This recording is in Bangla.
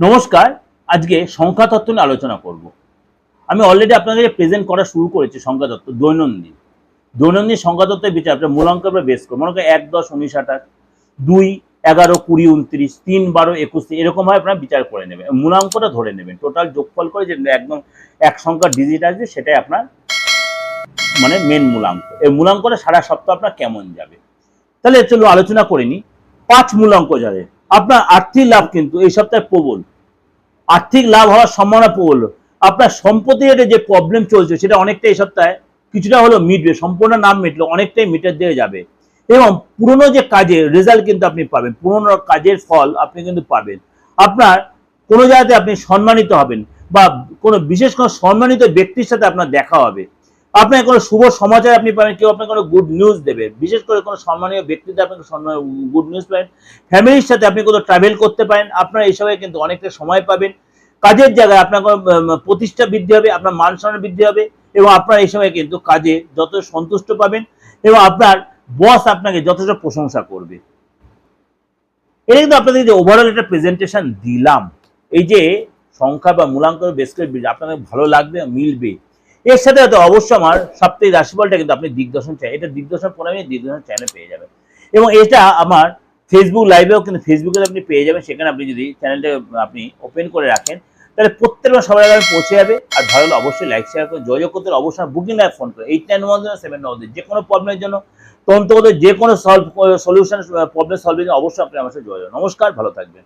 নমস্কার, আজকে সংখ্যা তত্ত্ব নিয়ে আলোচনা করব। আমি অলরেডি আপনাদের প্রেজেন্ট করা শুরু করেছি সংখ্যা তত্ত্ব দৈনন্দিন। দৈনন্দিন সংখ্যা তত্ত্বের বিচার, আপনার মূলাঙ্ক আমরা বেস করব। মনে করেন এক, দশ, উনিশ, আঠাশ, দুই, এগারো, কুড়ি, উনত্রিশ, তিন, বারো, একুশ এরকমভাবে আপনারা বিচার করে নেবেন। মূলাঙ্কটা ধরে নেবেন। টোটাল যোগফল করে যে একদম এক সংখ্যার ডিজিট আসবে, সেটাই আপনার মানে মেন মূলাঙ্ক। এই মূলাঙ্কটা সারা সপ্তাহ আপনার কেমন যাবে? তাহলে চলো আলোচনা করে নিই। পাঁচ মূলাঙ্ক যাবে আপনার আর্থিক লাভ কিন্তু এই সপ্তাহে প্রবল। আর্থিক লাভ হওয়ার সম্ভাবনা প্রবল। আপনার সম্পত্তি রেটে যে প্রবলেম চলছে, সেটা অনেকটা এই সপ্তাহে কিছুটা হলো মিটবে, সম্পূর্ণ নাম মিটলো অনেকটাই মিটার দিয়ে যাবে। এবং পুরনো যে কাজের রেজাল্ট কিন্তু আপনি পাবেন, পুরনো কাজের ফল আপনি কিন্তু পাবেন। আপনার কোনো জায়গাতে আপনি সম্মানিত হবেন বা কোনো বিশেষ কোনো সম্মানিত ব্যক্তির সাথে আপনার দেখা হবে। আপনার কোনো শুভ সমাচার আপনি পাবেন, কেউ আপনাকে কোনো গুড নিউজ দেবে। বিশেষ করে কোনো সম্মানীয় ব্যক্তিতে আপনি গুড নিউজ পাবেন। ফ্যামিলির সাথে আপনি কোথাও ট্রাভেল করতে পারেন, আপনার এই সময় কিন্তু অনেকটা সময় পাবেন। কাজের জায়গায় আপনার কোনো প্রতিষ্ঠা বৃদ্ধি হবে, আপনার মান সম্মান বৃদ্ধি হবে এবং আপনার এই সময় কিন্তু কাজে যত সন্তুষ্ট পাবেন এবং আপনার বস আপনাকে যথেষ্ট প্রশংসা করবে। এটা কিন্তু আপনাদের যে ওভারঅল একটা প্রেজেন্টেশন দিলাম, এই যে সংখ্যা বা মূলাঙ্ক বেশ করে আপনাদের ভালো লাগবে, মিলবে। এর সাথে হয়তো অবশ্যই আমার সপ্তাহে রাশিফলটা কিন্তু আপনি দিগদর্শন চাই। এটা দিগদর্শন পরে আমি দিগদর্শন চ্যানেলে পেয়ে যাবেন। এবং এটা আমার ফেসবুক লাইভেও কিন্তু ফেসবুকে আপনি পেয়ে যাবেন। সেখানে আপনি যদি চ্যানেলটা আপনি ওপেন করে রাখেন, তাহলে প্রত্যেকবার সবার আগে পৌঁছে যাবে। আর ভালো হলে অবশ্যই লাইক শেয়ার করে যোগাযোগ করতে অবশ্যই বুকিং লাইভ ফোন করে। Eight nine one zero seven nine যে কোনো প্রবলেমের জন্য তন্ত্রগত যে কোনো সলভ সলিউশন প্রবলেম সলভের জন্য অবশ্যই আপনি আমার সাথে যোগাযোগ নমস্কার, ভালো থাকবেন।